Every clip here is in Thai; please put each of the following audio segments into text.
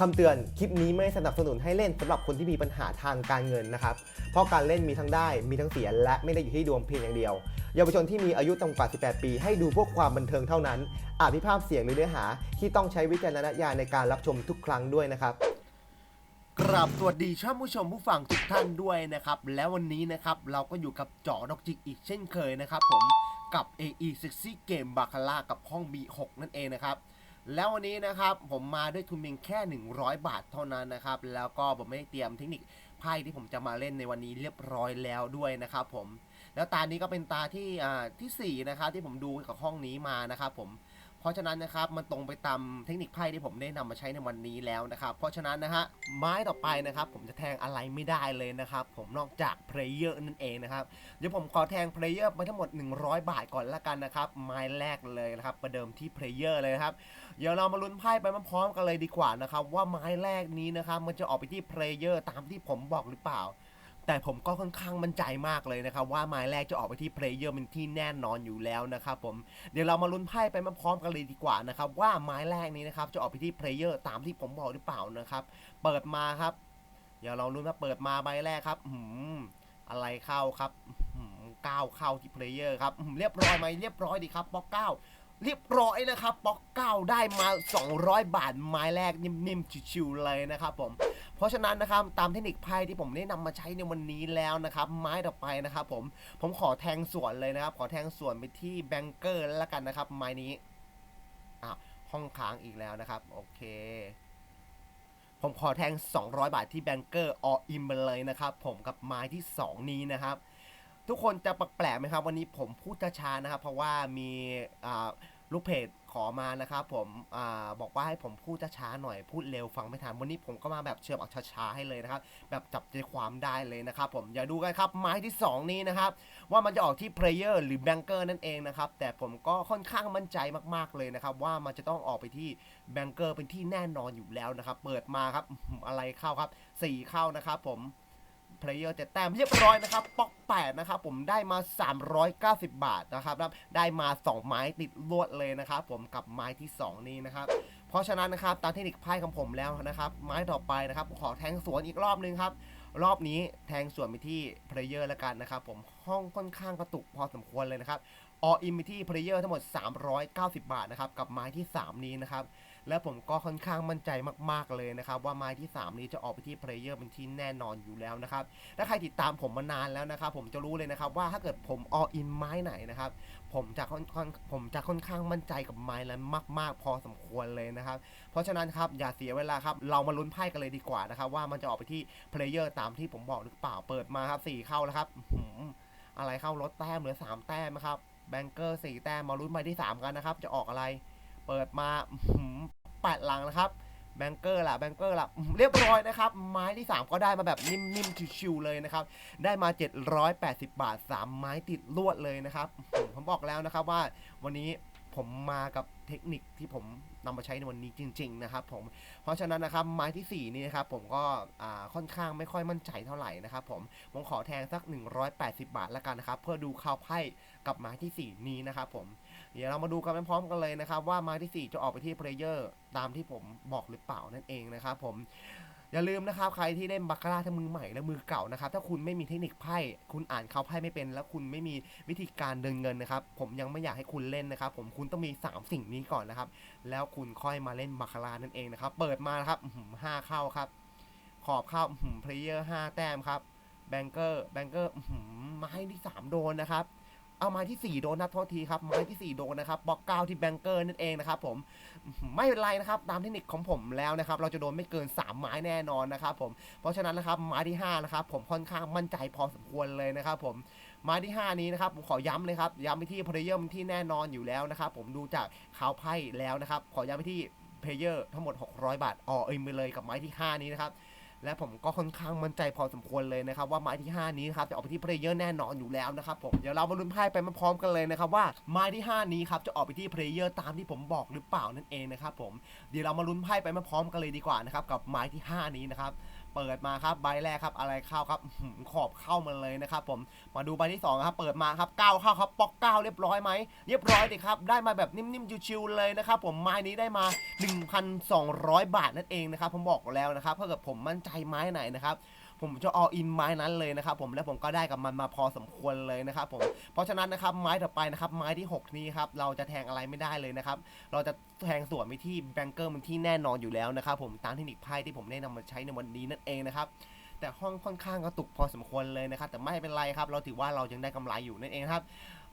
คำเตือน คลิปนี้ไม่สนับสนุนให้เล่นสำหรับคนที่มีปัญหาทางการเงินนะครับ เพราะการเล่นมีทั้งได้ มีทั้งเสีย และไม่ได้อยู่ที่ดวงเพียงอย่างเดียว เยาวชนที่มีอายุต่ำกว่า 18 ปี ให้ดูพวกความบันเทิงเท่านั้น อาจมีภาพเสียงหรือเนื้อหา ที่ต้องใช้วิจารณญาณในการรับชมทุกครั้งด้วยนะครับ กราบสวัสดีท่านผู้ชมผู้ฟังทุกท่านด้วยนะครับ แล้ววันนี้นะครับเราก็อยู่กับเจาะดอกจิกอีกเช่นเคยนะครับผมกับ AE Sexy Game b a c a l a กับห้อง B6 นั่นเองนะครับ แล้ววันนี้นะครับผมมาด้วยทุนเพียงแค่ 100 บาทเท่านั้นนะครับ แล้วก็ผมไม่ได้เตรียมเทคนิคไพ่ที่ผมจะมาเล่นในวันนี้เรียบร้อยแล้วด้วยนะครับผม แล้วตานี้ก็เป็นตาที่อ่าที่สี่นะครับที่ผมดูกับห้องนี้มานะครับผม เพราะฉะนั้นนะครับมันตรงไปตามเทคนิคไพ่ที่ผมได้นำมาใช้ในวันนี้แล้วนะครับ เพราะฉะนั้นนะฮะไม้ต่อไปนะครับ ผมจะแทงอะไรไม่ได้เลยนะครับ ผมนอกจากเพลเยอร์นั่นเองนะครับเดี๋ยวผมขอแทงเพลเยอร์ไปทั้งหมด 100 บาทก่อนละกันนะครับ ไม้แรกเลยนะครับ ประเดิมที่เพลเยอร์เลยนะครับ เดี๋ยวเรามาลุ้นไพ่ไปพร้อมกันเลยดีกว่านะครับ ว่าไม้แรกนี้นะครับมันจะออกไปที่เพลเยอร์ตามที่ผมบอกหรือเปล่า แต่ผมก็ค่อนข้างมั่นใจมากเลยนะครับ ว่าไม้แรกจะออกไปที่เพลเยอร์เป็นที่แน่นอนอยู่แล้วนะครับผมเดี๋ยวเรามาลุ้นไพ่ไปมาพร้อมกันเลยดีกว่านะครับว่าไม้แรกนี้นะครับจะออกไปที่เพลเยอร์ตามที่ผมบอกหรือเปล่านะครับ เปิดมาครับเดี๋ยวเราลุ้นว่าเปิดมาใบแรกครับหืมอะไรเข้าครับก้าวเข้าที่เพลเยอร์ครับเรียบร้อยไหมเรียบร้อยดีครับบล็อกเก้า เรียบร้อยนะครับบล็อกเก้าได้มา 200 บาทไม้แรกนิ่มๆชิวๆเลยนะครับผมเพราะฉะนั้นนะครับตามเทคนิคไพ่ที่ผมได้นำมาใช้ในวันนี้แล้วนะครับ ไม้ต่อไปนะครับผมผมขอแทงส่วนเลยนะครับ ขอแทงส่วนไปที่แบงเกอร์แล้วกันนะครับ ไม้นี้อะห้องค้างอีกแล้วนะครับโอเคผมขอแทง 200 บาทที่แบงเกอร์ออิมไปเลยนะครับ ผมกับไม้ที่ 2 นี้นะครับ ทุกคนจะแปลกไหมครับ วันนี้ผมพูดช้าๆนะครับ เพราะว่ามีลูกเพจขอมานะครับ ผมอบอกว่าให้ผมพูดช้าๆหน่อยพูดเร็วฟังไม่ทันวันนี้ผมก็มาแบบเชื่อมออกช้าๆให้เลยนะครับ แบบจับใจความได้เลยนะครับ ผมอย่าดูกันครับไม้ที่ 2 นี้นะครับ ว่ามันจะออกที่เพลเยอร์หรือแบงเกอร์นั่นเองนะครับ แต่ผมก็ค่อนข้างมั่นใจมากๆเลยนะครับ ว่ามันจะต้องออกไปที่แบงเกอร์เป็นที่แน่นอนอยู่แล้วนะครับ เปิดมาครับอื้อหืออะไรเข้าครับสี่เข้านะครับ ผม เพลเยอร์แต่แต้มเรียบร้อยนะครับป๊อกแปดนะครับผมได้มา 390 บาทนะครับได้มา 2 ไม้ติดลวดเลยนะครับผมกับไม้ที่ 2 นี้นะครับเพราะฉะนั้นนะครับตามเทคนิคไพ่ของผมแล้วนะครับไม้ต่อไปนะครับขอแทงสวนอีกรอบนึงครับรอบนี้แทงส่วนไปที่เพลเยอร์แล้วกันนะครับผมห้องค่อนข้างกระตุกพอสมควรเลยนะครับออินไปที่เพลเยอร์ทั้งหมด 390 บาทนะครับกับไม้ที่ 3 นี้นะครับ และผมก็ค่อนข้างมั่นใจมากๆเลยนะครับ ว่าไม้ที่ 3 นี้จะออกไปที่เพลเยอร์เป็นที่แน่นอนอยู่แล้วนะครับถ้าใครติดตามผมมานานแล้วนะครับผมจะรู้เลยนะครับว่าถ้าเกิดผมออินไม้ไหนนะครับผมจะค่อนข้างผมจะค่อนข้างมั่นใจกับไม้นั้นมากๆ พอสมควรเลยนะครับ เพราะฉะนั้นครับอย่าเสียเวลาครับเรามาลุ้นไพ่กันเลยดีกว่านะครับว่ามันจะออกไปที่เพลเยอร์ตามที่ผมบอกหรือเปล่าเปิดมาครับสี่เข้าแล้วครับอื้อหืออะไรเข้ารถแต้มเหลือสามแต้มนะครับแบงเกอร์สี่แต้มมาลุ้นใบที่สามกันนะครับ จะออกอะไร เปิดมาแปดหลังนะครับแบงเกอร์ล่ะแบงเกอร์ล่ะเรียบร้อยนะครับ ไม้ที่ 3 ก็ได้มาแบบนิ่มๆชิวๆเลยนะครับ ได้มา 780 บาท 3 ไม้ติดลวดเลยนะครับ ผมบอกแล้วนะครับว่าวันนี้ผมมากับเทคนิคที่ผมนำมาใช้ในวันนี้จริง ๆ นะครับผมเพราะฉะนั้นนะครับไม้ที่ 4 นี่นะครับผมก็ค่อนข้างไม่ค่อยมั่นใจเท่าไหร่นะครับผมผมขอแทงสัก 180 บาทแล้วกันนะครับ เพื่อดูข่าวไพ่กับไม้ที่ 4 นี้นะครับผม เดี๋ยวเรามาดูกันพร้อมกันเลยนะครับ ว่าไม้ที่ 4 จะออกไปที่เพลเยอร์ตามที่ผมบอกหรือเปล่านั่นเองนะครับผมอย่าลืมนะครับใครที่เล่นบาคาร่าทั้งมือใหม่และมือเก่านะครับถ้าคุณไม่มีเทคนิคไพ่คุณอ่านเขาไพ่ไม่เป็น แล้วคุณไม่มีวิธีการเดินเงินนะครับผมยังไม่อยากให้คุณเล่นนะครับผมคุณต้องมี 3 สิ่งนี้ก่อนนะครับแล้วคุณค่อยมาเล่นบาคาร่านั่นเองนะครับเปิดมาครับห้าเข้าครับ ขอบเข้าเพลเยอร์ห้าแต้มครับแบงเกอร์แบงเกอร์ไม้ที่ 3 โดนนะครับ เอาไม้ที่ 4 โดนนะโทษทีครับไม้ที่ 4 โดนนะครับบล็อกเก้าที่แบงเกอร์นั่นเองนะครับผมไม่เป็นไรนะครับตามเทคนิคของผมแล้วนะครับเราจะโดนไม่เกิน 3 ไม้แน่นอนนะครับผมเพราะฉะนั้นนะครับไม้ที่5นะครับผมค่อนข้างมั่นใจพอสมควรเลยนะครับผมไม้ที่ 5 นี้นะครับผมขอย้ำเลยครับย้ำไปที่เพลเยอร์ที่แน่นอนอยู่แล้วนะครับผมดูจากข่าวไพ่แล้วนะครับขอย้ำไปที่เพลเยอร์ทั้งหมด 600 บาทออเอ็มไปเลยกับไม้ที่ 5 นี้นะครับ และผมก็ค่อนข้างมั่นใจพอสมควรเลยนะครับว่าไม้ที่ 5 นี้นะครับจะออกไปที่เพลเยอร์แน่นอนอยู่แล้วนะครับผมเดี๋ยวเรามาลุ้นไพ่ไปมพร้อมกันเลยนะครับว่าไม้ที่ 5 นี้ครับจะออกไปที่เพลเยอร์ตามที่ผมบอกหรือเปล่านั่นเองนะครับผมเดี๋ยวเรามาลุ้นไพ่ไปมพร้อมกันเลยดีกว่านะครับกับไม้ที่ 5 นี้นะครับ เปิดมาครับใบแรกครับอะไรเข้าครับหือขอบเข้ามาเลยนะครับผมมาดูใบที่สองครับเปิดมาครับก้าวเข้าครับปอกเก้าเรียบร้อยไหมเรียบร้อยดิครับได้มาแบบนิ่มๆชิวๆเลยนะครับผมไม้นี้ได้มา 1,200 บาทนั่นเองนะครับผมบอกแล้วนะครับถ้าเกิดผมมั่นใจไม้ไหนนะครับ ผมจะอออินไม้นั้นเลยนะครับผมและผมก็ได้กับมันมาพอสมควรเลยนะครับผมเพราะฉะนั้นนะครับไม้ต่อไปนะครับไม้ที่ 6 นี้ครับเราจะแทงอะไรไม่ได้เลยนะครับเราจะแทงสวนไปที่แบงเกอร์มันที่แน่นอนอยู่แล้วนะครับผมตามเทคนิคไพ่ที่ผมได้นำมาใช้ในวันนี้นั่นเองนะครับแต่ห้องค่อนข้างกระตุกพอสมควรเลยนะครับแต่ไม่เป็นไรครับเราถือว่าเรายังได้กำไรอยู่นั่นเองครับ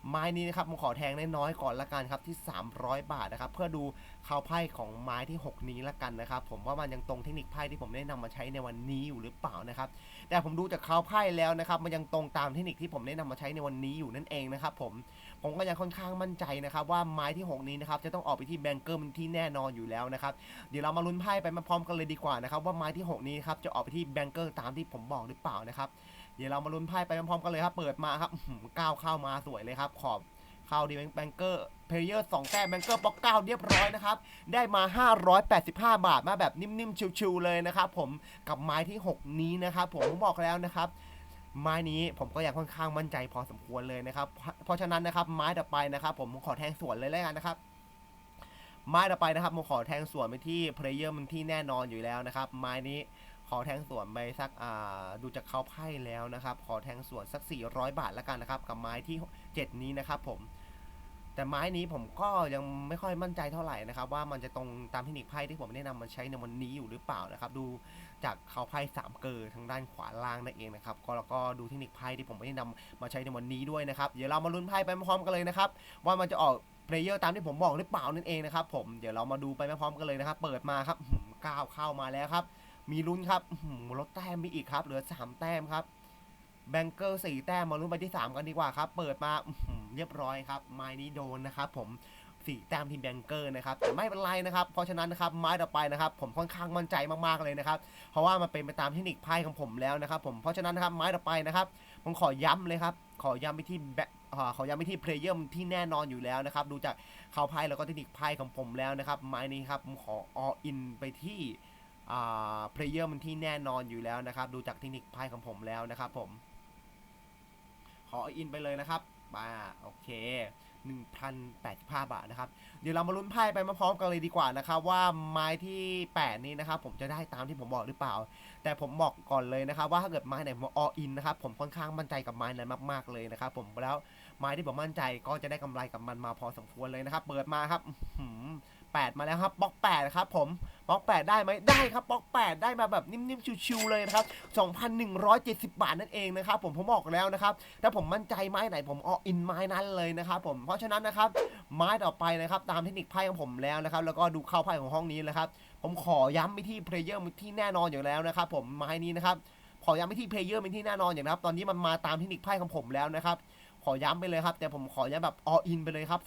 ไม้นี้นะครับผมขอแทงน้อยๆก่อนละกันครับที่ 300 บาทนะครับเพื่อดูข่าวไพ่ของไม้ที่ 6 นี้ละกันนะครับผมว่ามันยังตรงเทคนิคไพ่ที่ผมได้นำมาใช้ในวันนี้อยู่หรือเปล่านะครับแต่ผมดูจากข่าวไพ่แล้วนะครับมันยังตรงตามเทคนิคที่ผมได้นำมาใช้ในวันนี้อยู่นั่นเองนะครับผมผมก็ยังค่อนข้างมั่นใจนะครับว่าไม้ที่ 6 นี้นะครับจะต้องออกไปที่แบงเกอร์มันที่แน่นอนอยู่แล้วนะครับเดี๋ยวเรามาลุ้นไพ่ไปมาพร้อมกันเลยดีกว่านะครับว่าไม้ที่ 6 นี้ครับจะออกไปที่แบงเกอร์ตามที่ผมบอกหรือเปล่านะครับ เดี๋ยวเรามาลุ้นไพ่ไปพร้อมๆกันเลยครับ เปิดมาครับก้าวเข้ามาสวยเลยครับ ขอบเข้าดีแบงเกอร์เพลเยอร์สองแต้มแบงเกอร์ป๊อกเก้าเรียบร้อยนะครับ ได้มา 585 บาทมาแบบนิ่มๆ ชิวๆเลยนะครับผมกับไม้ที่ 6 นี้นะครับผมผมบอกแล้วนะครับไม้นี้ผมก็ยังค่อนข้างมั่นใจพอสมควรเลยนะครับ เพราะเพราะฉะนั้นนะครับไม้ต่อไปนะครับ ผมขอแทงสวนเลยแล้วกันนะครับ ไม้ต่อไปนะครับผมขอแทงสวนไปที่เพลเยอร์มันที่แน่นอนอยู่แล้วนะครับ ไม้นี้ ขอแทงสวนไปสักอ่าดูจากเขาไพ่แล้วนะครับ ขอแทงสวนสัก 400 บาทแล้วกันนะครับ กับไม้ที่ 7 นี้นะครับผม แต่ไม้นี้ผมก็ยังไม่ค่อยมั่นใจเท่าไหร่นะครับ ว่ามันจะตรงตามเทคนิคไพ่ที่ผมได้นำมาใช้ในวันนี้อยู่หรือเปล่านะครับ ดูจากเขาไพ่สามเกอร์ทางด้านขวาล่างนั่นเองนะครับ ก็แล้วก็ดูเทคนิคไพ่ที่ผมไม่ได้นำมาใช้ในวันนี้ด้วยนะครับ เดี๋ยวเรามาลุ้นไพ่ไปพร้อมกันเลยนะครับ ว่ามันจะออกเพลเยอร์ตามที่ผมบอกหรือเปล่านั่นเองนะครับผม เดี๋ยวเรามาดูไปพร้อมกันเลยนะครับ เปิดมาครับหือก้าวเข้ามาแล้วครับ มีลุ้นครับลดแต้มไปอีกครับ เหลือสามแต้มครับ แบงเกอร์สี่แต้มมาลุ้นไปที่สามกันดีกว่าครับ เปิดมาเรียบร้อยครับ ไม้นี้โดนนะครับผมสี่แต้มทีมแบงเกอร์นะครับแต่ไม่เป็นไรนะครับ เพราะฉะนั้นนะครับไม้ต่อไปนะครับ ผมค่อนข้างมั่นใจมากๆเลยนะครับ เพราะว่ามันเป็นไปตามเทคนิคไพ่ของผมแล้วนะครับ ผมเพราะฉะนั้นนะครับไม้ต่อไปนะครับผมขอย้ำเลยครับ ขอย้ำไปที่แบขอย้ำไปที่เพลเยอร์ที่แน่นอนอยู่แล้วนะครับ ดูจากเขาไพ่แล้วก็เทคนิคไพ่ของผมแล้วนะครับ ไม้นี้ครับผมขอ all in ไปที่ เพลเยอร์มันที่แน่นอนอยู่แล้วนะครับ ดูจากเทคนิคไพ่ของผมแล้วนะครับผม ขอ all in ไปเลยนะครับมาโอเค 1,085 บาทนะครับ เดี๋ยวเรามาลุ้นไพ่ไปมาพร้อมกันเลยดีกว่านะครับ ว่าไม้ที่ 8 นี้นะครับ ผมจะได้ตามที่ผมบอกหรือเปล่า แต่ผมบอกก่อนเลยนะครับ ว่าถ้าเกิดไม้ไหนผม all in นะครับผมค่อนข้างมั่นใจกับไม้นั้นมากๆเลยนะครับ ผมแล้วไม้ที่ผมมั่นใจก็จะได้กำไรกับมันมาพอสมควรเลยนะครับ เปิดมาครับ อื้อหือแปดมาแล้วครับบล็อกแปดครับผมบล็อกแปดได้ไหมได้ครับบล็อกแปดได้มาแบบนิ่มๆชิวๆเลยนะครับ2,170 บาทนั่นเองนะครับผมผมบอกแล้วนะครับถ้าผมมั่นใจไม้ไหนผมอออินไม้นั้นเลยนะครับผมเพราะฉะนั้นนะครับไม้ต่อไปนะครับตามเทคนิคไพ่ของผมแล้วนะครับแล้วก็ดูเข้าไพ่ของห้องนี้นะครับผมขอย้ำไปที่เพลเยอร์ที่แน่นอนอยู่แล้วนะครับผมไม้นี้นะครับขอย้ำไปที่เพลเยอร์เป็นที่แน่นอนอย่างนะครับตอนนี้มันมาตามเทคนิคไพ่ของผมแล้วนะครับ อย้ำไปเลยครับ แต่ผมขอย้ำแบบ all in ไปเลยครับ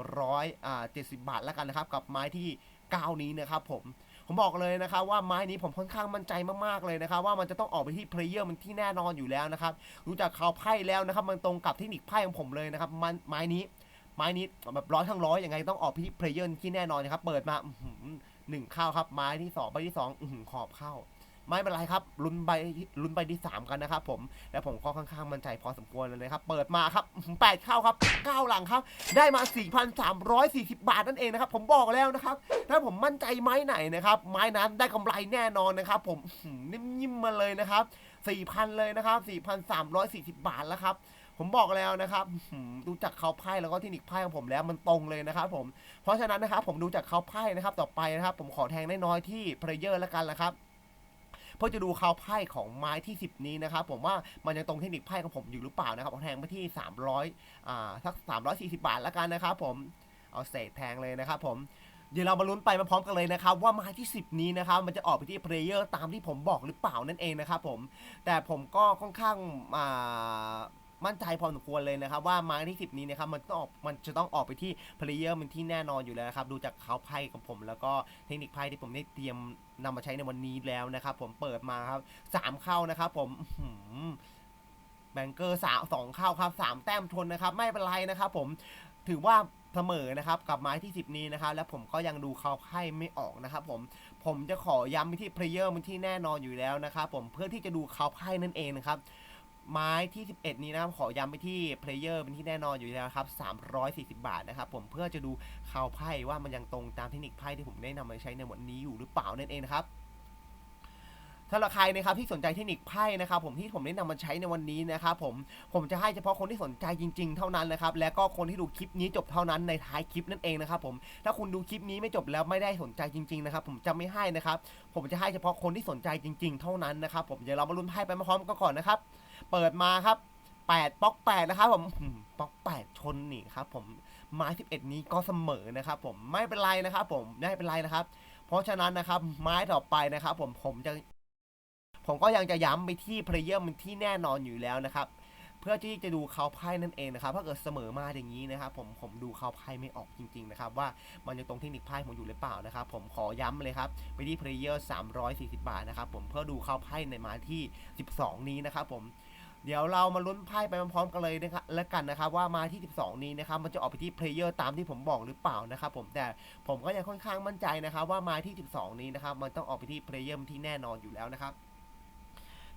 2,100อ่า70 บาทแล้วกันนะครับ กับไม้ที่9นี้นะครับผมผมบอกเลยนะครับว่าไม้นี้ผมค่อนข้างมั่นใจมากๆเลยนะครับว่ามันจะต้องออกไปที่เพลเยอร์มันที่แน่นอนอยู่แล้วนะครับรู้จักเขาไพ่แล้วนะครับมันตรงกับเทคนิคไพ่ของผมเลยนะครับมันไม้นี้ไม้นี้แบบร้อยทั้งร้อยยังไงต้องออกไปที่เพลเยอร์ที่แน่นอนนะครับเปิดมาหนึ่งเข้าครับไม้ที่สองใบที่สองอื้อหือขอบเข้า ไม่เป็นไรครับลุ้นใบลุ้นใบที่ 3 กันนะครับผมและผมก็ค่อนข้างมั่นใจพอสมควรเลยนะครับเปิดมาครับแปดเข้าครับเก้าหลังครับ ได้มา 4,340 บาทนั่นเองนะครับผมบอกแล้วนะครับ ถ้าผมมั่นใจไม้ไหนนะครับไม้นั้นได้กำไรแน่นอนนะครับ ผมนิ่มๆมาเลยนะครับ 4,000 เลยนะครับ 4,340 บาทแล้วครับผมบอกแล้วนะครับดูจากเขาไพ่แล้วก็เทคนิคไพ่ของผมแล้วมันตรงเลยนะครับผมเพราะฉะนั้นนะครับผมดูจากเขาไพ่นะครับต่อไปนะครับ ผมขอแทงน้อยๆที่เพลเยอร์แล้วกันละครับ เพื่อจะดูเขาไพ่ของไม้ที่ 10 นี้นะครับผมว่ามันยังตรงเทคนิคไพ่ของผมอยู่หรือเปล่านะครับผมแทงไปที่ 300อ่าสัก340 บาทละกันนะครับผมเอาเศษแทงเลยนะครับผมเดี๋ยวเรามาลุ้นไปมาพร้อมกันเลยนะครับว่าไม้ที่ 10 นี้นะครับมันจะออกไปที่เพลเยอร์ตามที่ผมบอกหรือเปล่านั่นเองนะครับผมแต่ผมก็ค่อนข้างอ่า มั่นใจพอสมควรเลยนะครับ ว่าไม้ที่10นี้นะครับมันต้องออกมันจะต้องออกไปที่เพลเยอร์มันที่แน่นอนอยู่แล้วนะครับดูจากเขาไพ่ของผม แล้วก็เทคนิคไพ่ที่ผมได้เตรียมนำมาใช้ในวันนี้แล้วนะครับ ผมเปิดมาครับสามเข้านะครับ ผมแบงเกอร์สามสองเข้าครับสามแต้มทนนะครับ ไม่เป็นไรนะครับ ผมถือว่าเสมอนะครับกับไม้ที่ 10 นี้นะครับ และผมก็ยังดูเขาไพ่ไม่ออกนะครับผมผมจะขอย้ำไปที่เพลเยอร์มันที่แน่นอนอยู่แล้วนะครับผมเพื่อที่จะดูเขาไพ่นั่นเองนะครับ ไม้ที่ 11 นี้นะครับขอย้ำไปที่เพลเยอร์เป็นที่แน่นอนอยู่แล้วครับ 340 บาทนะครับผมเพื่อจะดูข่าวไพ่ว่ามันยังตรงตามเทคนิคไพ่ที่ผมได้นำมาใช้ในวันนี้อยู่หรือเปล่านั่นเองนะครับถ้าใครนะครับที่สนใจเทคนิคไพ่นะครับผมที่ผมได้นำมาใช้ในวันนี้นะครับผมผมจะให้เฉพาะคนที่สนใจจริง ๆ เท่านั้นนะครับและก็คนที่ดูคลิปนี้จบเท่านั้นในท้ายคลิปนั่นเองนะครับผมถ้าคุณดูคลิปนี้ไม่จบแล้วไม่ได้สนใจจริงๆนะครับผมจะไม่ให้นะครับผมจะให้เฉพาะคนที่สนใจจริง ๆ เท่านั้นนะครับผมเดี๋ยวเรามาลุ้นไพ่ไปพร้อมกันก่อนนะครับ เปิดมาครับ8ป๊อก8นะครับผมอืมป๊อก8ชนนี่ครับผมไม้11 นี้ก็เสมอนะครับผมไม่เป็นไรนะครับผมไม่เป็นไรนะครับ เพราะฉะนั้นนะครับไม้ต่อไปนะครับผมผมจะผมก็ยังจะย้ำไปที่เพลเยอร์มันที่แน่นอนอยู่แล้วนะครับ เพื่อที่จะดูเขาไพ่นั่นเองนะครับถ้าเกิดเสมอมาอย่างนี้นะครับผมผมดูเขาไพ่ไม่ออกจริง ๆ นะครับ ว่ามันจะตรงเทคนิคไพ่ผมอยู่หรือเปล่านะครับ ผมขอย้ำเลยครับไปที่เพลเยอร์340 บาทนะครับ ผมเพื่อดูเขาไพ่ในมาที่ 12 นี้นะครับ ผม เดี๋ยวเรามาลุ้นไพ่ไปพร้อมๆกันเลยนะครับแล้วกันนะครับว่ามาที่ 12 นี้นะครับมันจะออกไปที่เพลเยอร์ตามที่ผมบอกหรือเปล่านะครับผมแต่ผมก็ยังค่อนข้างมั่นใจนะครับว่ามาที่ 12 นี้นะครับมันต้องออกไปที่เพลเยอร์ที่แน่นอนอยู่แล้วนะครับ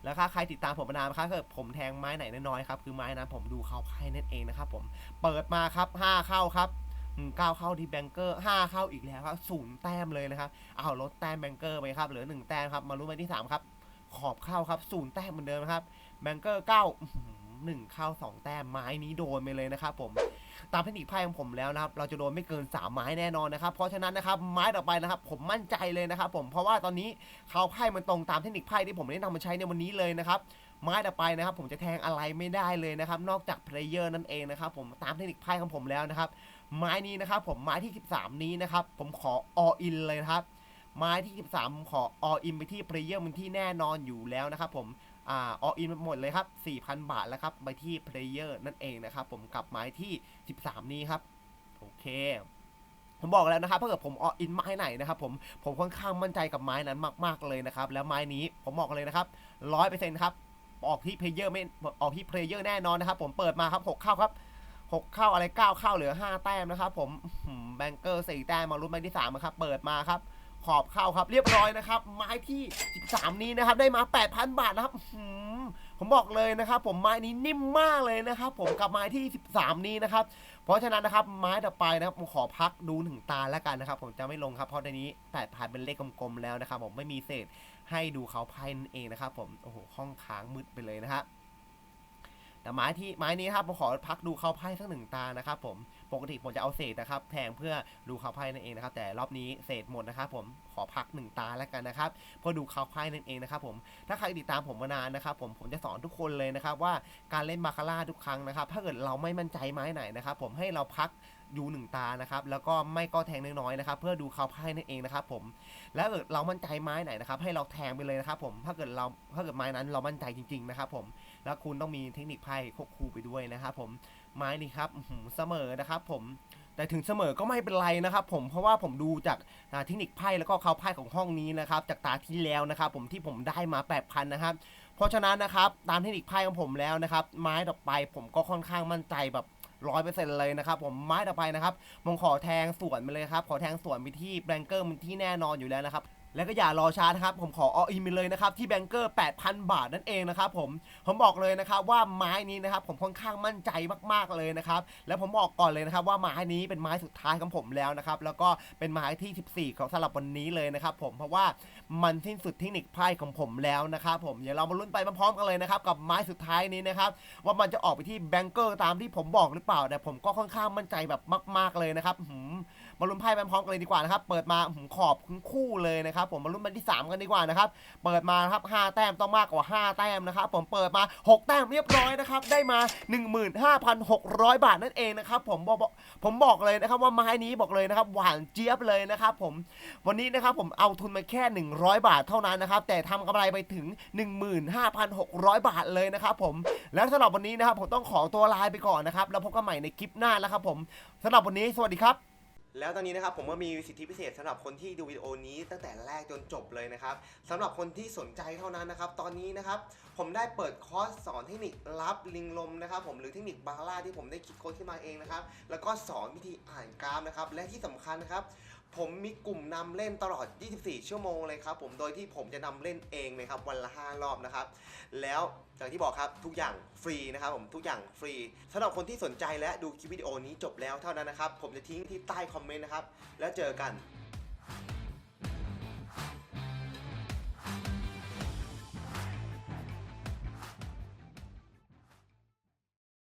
แล้วถ้าใครติดตามผมมานานนะครับเกิดผมแทงไม้ไหนน้อยๆครับคือไม้นั้นผมดูเข้าไพ่นั่นเองนะครับผมเปิดมาครับ 5 เข้าครับเก้าเข้าที่แบงเกอร์ห้าเข้าอีกแล้วครับศูนย์แต้มเลยนะครับเอาลดแต้มแบงเกอร์ไปครับเหลือหนึ่งแต้มครับมาลุ้นไปที่สามครับขอบเข้าครับศูนย์แต้มเหมือนเดิมครับ แบงเกอร์เก้าหนึ่งเข้าสองแต้มไม้นี้โดนไปเลยนะครับผมตามเทคนิคไพ่ของผมแล้วนะครับ เราจะโดนไม่เกินสามไม้แน่นอนนะครับ เพราะฉะนั้นนะครับไม้ต่อไปนะครับ ผมมั่นใจเลยนะครับ ผมเพราะว่าตอนนี้เขาไพ่มันตรงตามเทคนิคไพ่ที่ผมได้นำมาใช้ในวันนี้เลยนะครับไม้ต่อไปนะครับ ผมจะแทงอะไรไม่ได้เลยนะครับ นอกจากเพลเยอร์นั่นเองนะครับ ผมตามเทคนิคไพ่ของผมแล้วนะครับ ไม้นี้นะครับ ผมไม้ที่ 13 นี้นะครับ ผมขอ all in เลยครับไม้ที่ 13ผมขอ all in ไปที่เพลเยอร์มันที่แน่นอนอยู่แล้วนะครับ ผม อ่า all in หมดเลยครับ 4,000 บาทแล้วครับ ไปที่เพลเยอร์นั่นเองนะครับ ผมกับไม้ที่ 13 นี้ครับ โอเคผมบอกแล้วนะครับถ้าเกิดผมอออินไม้ไหนนะครับผมผมค่อนข้างมั่นใจกับไม้นั้นมากๆเลยนะครับ แล้วไม้นี้ผมบอกเลยนะครับร้อยเปอร์เซ็นต์ครับออกที่เพลเยอร์ไม่ออกที่เพลเยอร์แน่นอนนะครับ ผมเปิดมาครับหกเข้าครับหกเข้าอะไรเก้าเข้าเหลือห้าแต้มนะครับ ผมแบงเกอร์สี่แต้มมาลุ้นไปที่สามนะครับเปิดมาครับ ขอบเข้าครับ เรียบร้อยนะครับ ไม้ที่ 13 นี้นะครับ ได้มา 8,000 บาทนะครับผมบอกเลยนะครับ ผมไม้นี้นิ่มมากเลยนะครับ ผมกับไม้ที่ 13 นี้นะครับ เพราะฉะนั้นนะครับไม้ต่อไปนะครับผมขอพักดูถึงตาแล้วกันนะครับ ผมจะไม่ลงครับเพราะในนี้8,000เป็นเลขกลมๆแล้วนะครับ ผมไม่มีเศษให้ดูเขาไพ่นั่นเองนะครับ ผมโอ้โหห้องค้างมืดไปเลยนะครับแต่ไม้ที่ไม้นี้ครับผมขอพักดูเขาไพ่สักหนึ่งตานะครับ ผม ปกติผมจะเอาเศษนะครับแทงเพื่อดูเขาไพ่นั่นเองนะครับ แต่รอบนี้เศษหมดนะครับ ผมขอพักหนึ่งตาแล้วกันนะครับเพื่อดูเขาไพ่นั่นเองนะครับ ผมถ้าใครติดตามผมมานานนะครับผมผมจะสอนทุกคนเลยนะครับ ว่าการเล่นบาคาร่าทุกครั้งนะครับ ถ้าเกิดเราไม่มั่นใจไม้ไหนนะครับ ผมให้เราพักดูหนึ่งตานะครับแล้วก็ไม่ก็แทงน้อยๆนะครับ เพื่อดูเขาไพ่นั่นเองนะครับ ผมแล้วถ้าเกิดเรามั่นใจไม้ไหนนะครับ ให้เราแทงไปเลยนะครับ ผมถ้าเกิดเราถ้าเกิดไม้นั้นเรามั่นใจจริง ๆนะครับ ผมแล้วคุณต้องมีเทคนิคไพ่ควบคู่ไปด้วยนะครับ ผม ไม้นี่ครับเสมอนะครับผมแต่ถึงเสมอก็ไม่เป็นไรนะครับผมเพราะว่าผมดูจากาเทคนิคไพ่แล้วก็เขาไพ่ของห้องนี้นะครับจากตาที่แล้วนะครับผมที่ผมได้มา 8,000 นะครับ เพราะฉะนั้นนะครับตามเทคนิคไพ่ของผมแล้วนะครับ ไม้ต่อไปผมก็ค่อนข้างมั่นใจแบบร้อยเปอร์เซ็นต์เลยนะครับผมไม้ต่อไปนะครับผมขอแทงสวนไปเลยครับขอแทงสวนไปที่แบงเกอร์มันที่แน่นอนอยู่แล้วนะครับ แล้วก็อย่ารอช้านะครับผมขอออินไปเลยนะครับที่แบงเกอร์ 8,000 บาทนั่นเองนะครับผมผมบอกเลยนะครับว่าไม้นี้นะครับผมค่อนข้างมั่นใจมากๆเลยนะครับแล้วผมบอกก่อนเลยนะครับว่าไม้นี้เป็นไม้สุดท้ายของผมแล้วนะครับแล้วก็เป็นไม้ที่ 14 ของสำหรับวันนี้เลยนะครับผมเพราะว่ามันสิ้นสุดเทคนิคไพ่ของผมแล้วนะครับผมเดี๋ยวเรามาลุ้นไปพร้อมๆกันเลยนะครับกับไม้สุดท้ายนี้นะครับว่ามันจะออกไปที่แบงเกอร์ตามที่ผมบอกหรือเปล่า แต่ผมก็ค่อนข้างมั่นใจแบบมาก ๆเลยนะครับ มาลุ้นไพ่ไปพร้อมกันเลยดีกว่านะครับ เปิดมาหืมขอบคู่เลยนะครับ ผมมาลุ้นมันที่ 3 กันดีกว่านะครับ เปิดมาครับ5แต้มต้องมากกว่า 5 แต้มนะครับ ผมเปิดมา 6 แต้มเรียบร้อยนะครับ ได้มา 15,600 บาทนั่นเองนะครับ ผมบอกผมบอกเลยนะครับว่าไม้นี้บอกเลยนะครับ หวานเจี๊ยบเลยนะครับ ผม วันนี้นะครับผมเอาทุนมาแค่ 100 บาทเท่านั้นนะครับ แต่ทำกำไรไปถึง 15,600 บาทเลยนะครับผม แล้วสำหรับวันนี้นะครับผมต้องขอตัวลาไปก่อนนะครับ แล้วพบกันใหม่ในคลิปหน้าแล้วครับผมสำหรับวันนี้สวัสดีครับ แล้วตอนนี้นะครับผมก็มีสิทธิพิเศษสำหรับคนที่ดูวิดีโอนี้ตั้งแต่แรกจนจบเลยนะครับสำหรับคนที่สนใจเท่านั้นนะครับ ตอนนี้นะครับผมได้เปิดคอร์สสอนเทคนิครับลิงลมนะครับ ผมหรือเทคนิคบาร่าที่ผมได้คิดค้นขึ้นมาเองนะครับ แล้วก็สอนวิธีอ่านกราฟนะครับ และที่สำคัญนะครับ ผมมีกลุ่มนำเล่นตลอด 24 ชั่วโมงเลยครับผม โดยที่ผมจะนำเล่นเองเลยครับวันละ 5 รอบนะครับ แล้วอย่างที่บอกครับทุกอย่างฟรีนะครับผมทุกอย่างฟรีสำหรับคนที่สนใจและดูคลิปวิดีโอนี้จบแล้วเท่านั้นนะครับ ผมจะทิ้งที่ใต้คอมเมนต์นะครับ แล้วเจอกัน